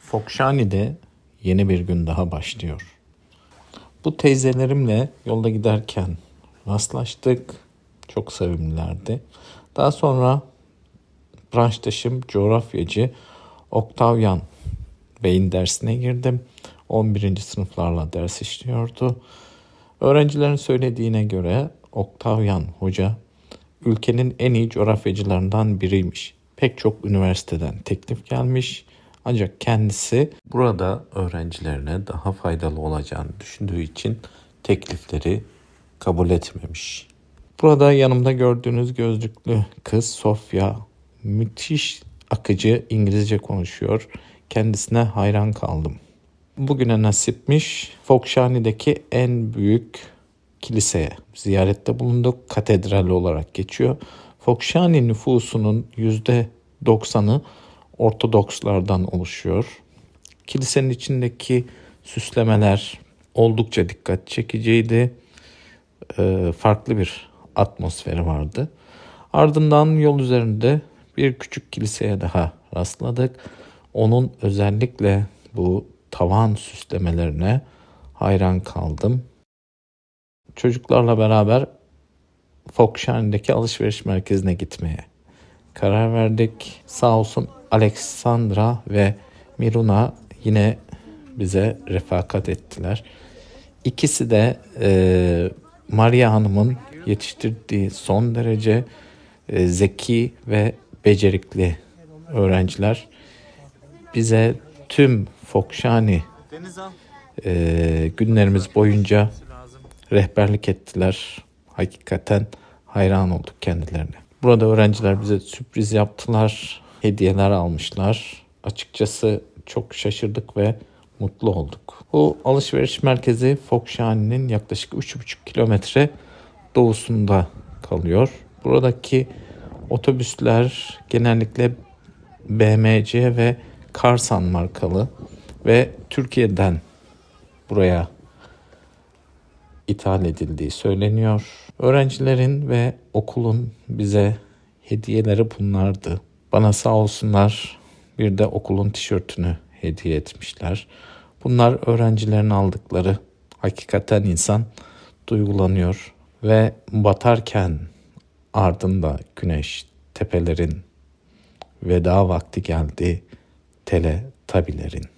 Fokşani'de yeni bir gün daha başlıyor. Bu teyzelerimle yolda giderken rastlaştık. Çok sevimlilerdi. Daha sonra branştaşım coğrafyacı Oktavyan Bey'in dersine girdim. 11. sınıflarla ders işliyordu. Öğrencilerin söylediğine göre Oktavyan Hoca ülkenin en iyi coğrafyacılarından biriymiş. Pek çok üniversiteden teklif gelmiş. Ancak kendisi burada öğrencilerine daha faydalı olacağını düşündüğü için teklifleri kabul etmemiş. Burada yanımda gördüğünüz gözlüklü kız Sofya müthiş akıcı İngilizce konuşuyor. Kendisine hayran kaldım. Bugüne nasipmiş Fokşani'deki en büyük kiliseye ziyarette bulunduk. Katedral olarak geçiyor. Fokşani nüfusunun yüzde 90'ı Ortodokslardan oluşuyor. Kilisenin içindeki süslemeler oldukça dikkat çekiciydi. Ee, farklı bir atmosferi vardı. Ardından yol üzerinde bir küçük kiliseye daha rastladık. Onun özellikle bu tavan süslemelerine hayran kaldım. Çocuklarla beraber Fokşani'deki alışveriş merkezine gitmeye karar verdik. Sağ olsun Alexandra ve Miruna yine bize refakat ettiler. İkisi de e, Maria Hanım'ın yetiştirdiği son derece e, zeki ve becerikli öğrenciler. Bize tüm Fokşani e, günlerimiz boyunca rehberlik ettiler. Hakikaten hayran olduk kendilerine. Burada öğrenciler bize sürpriz yaptılar, hediyeler almışlar. Açıkçası çok şaşırdık ve mutlu olduk. Bu alışveriş merkezi Fokşani'nin yaklaşık 3,5 kilometre doğusunda kalıyor. Buradaki otobüsler genellikle BMC ve Karsan markalı ve Türkiye'den buraya ithal edildiği söyleniyor. Öğrencilerin ve okulun bize hediyeleri bunlardı. Bana sağ olsunlar bir de okulun tişörtünü hediye etmişler. Bunlar öğrencilerin aldıkları. Hakikaten insan duygulanıyor ve batarken ardında güneş tepelerin veda vakti geldi tele tabilerin.